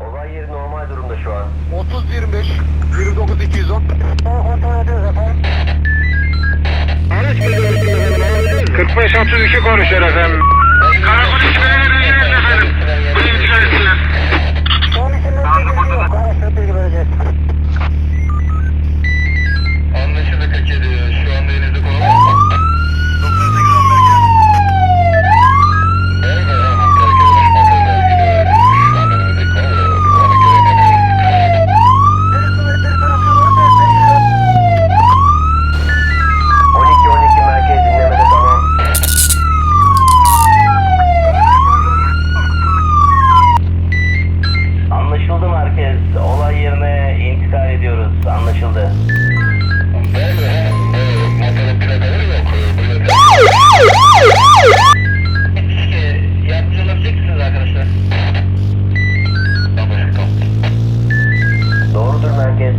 Olay yeri normal durumda şu an. 30 25 29 210. Kontrol ediyoruz efendim. Araç 45 32 konuşuyor efendim. Karakolis anlaşıldı. Doğrudur merkez.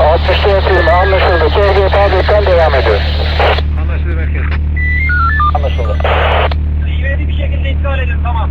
Altmış dört anlaşıldı. Sorguya tabirden devam ediyoruz. Anlaşıldı merkez. Anlaşıldı. İvedi bir şekilde iptal edin tamam.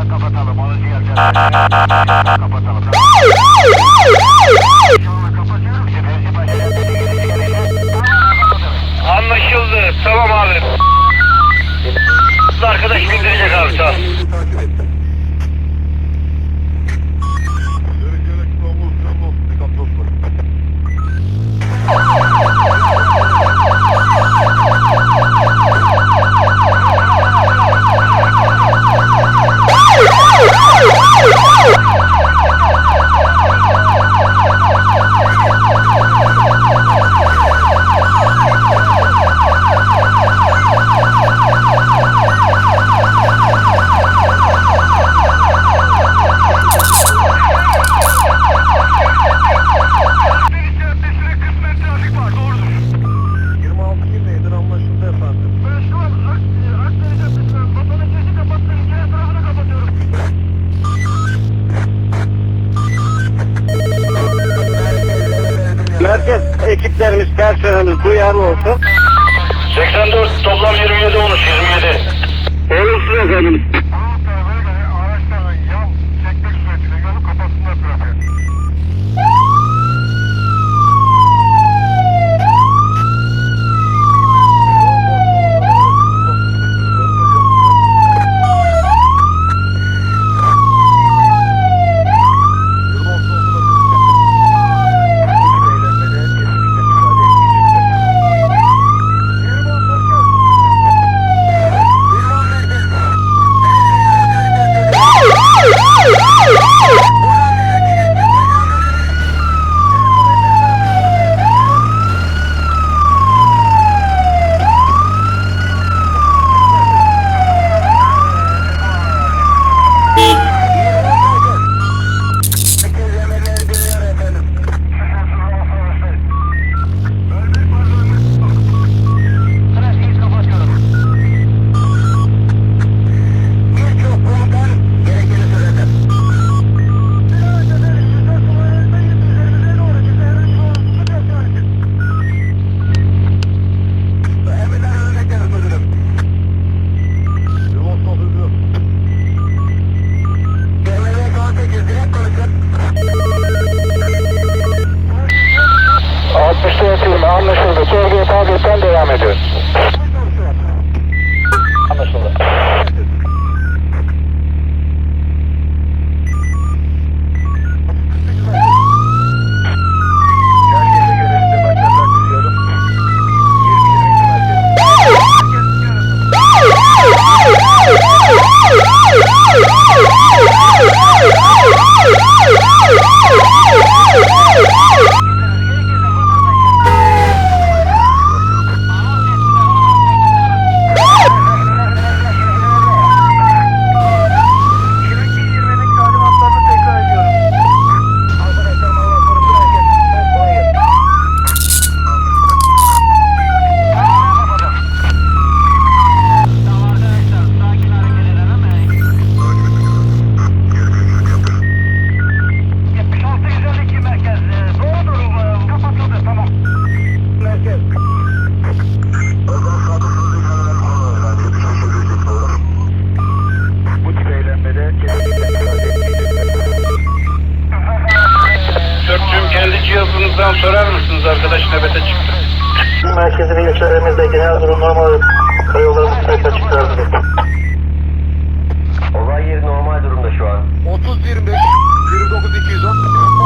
da kapatalım. Onu diğer kapatalım. Anlaşıldı. Tamam abi. Arkadaş bindirecek abi sağ Merkez ekiplerimiz, personelimiz duyarlı olsun. 84 toplam 27 13 27. Olursun efendim. Buradan sorar mısınız arkadaş nöbete çıktı. Merkezi bilgilerimizde genel durum normal karayollarımız tekrar çıkardı. Olay yeri normal durumda şu an. 30 25 29 210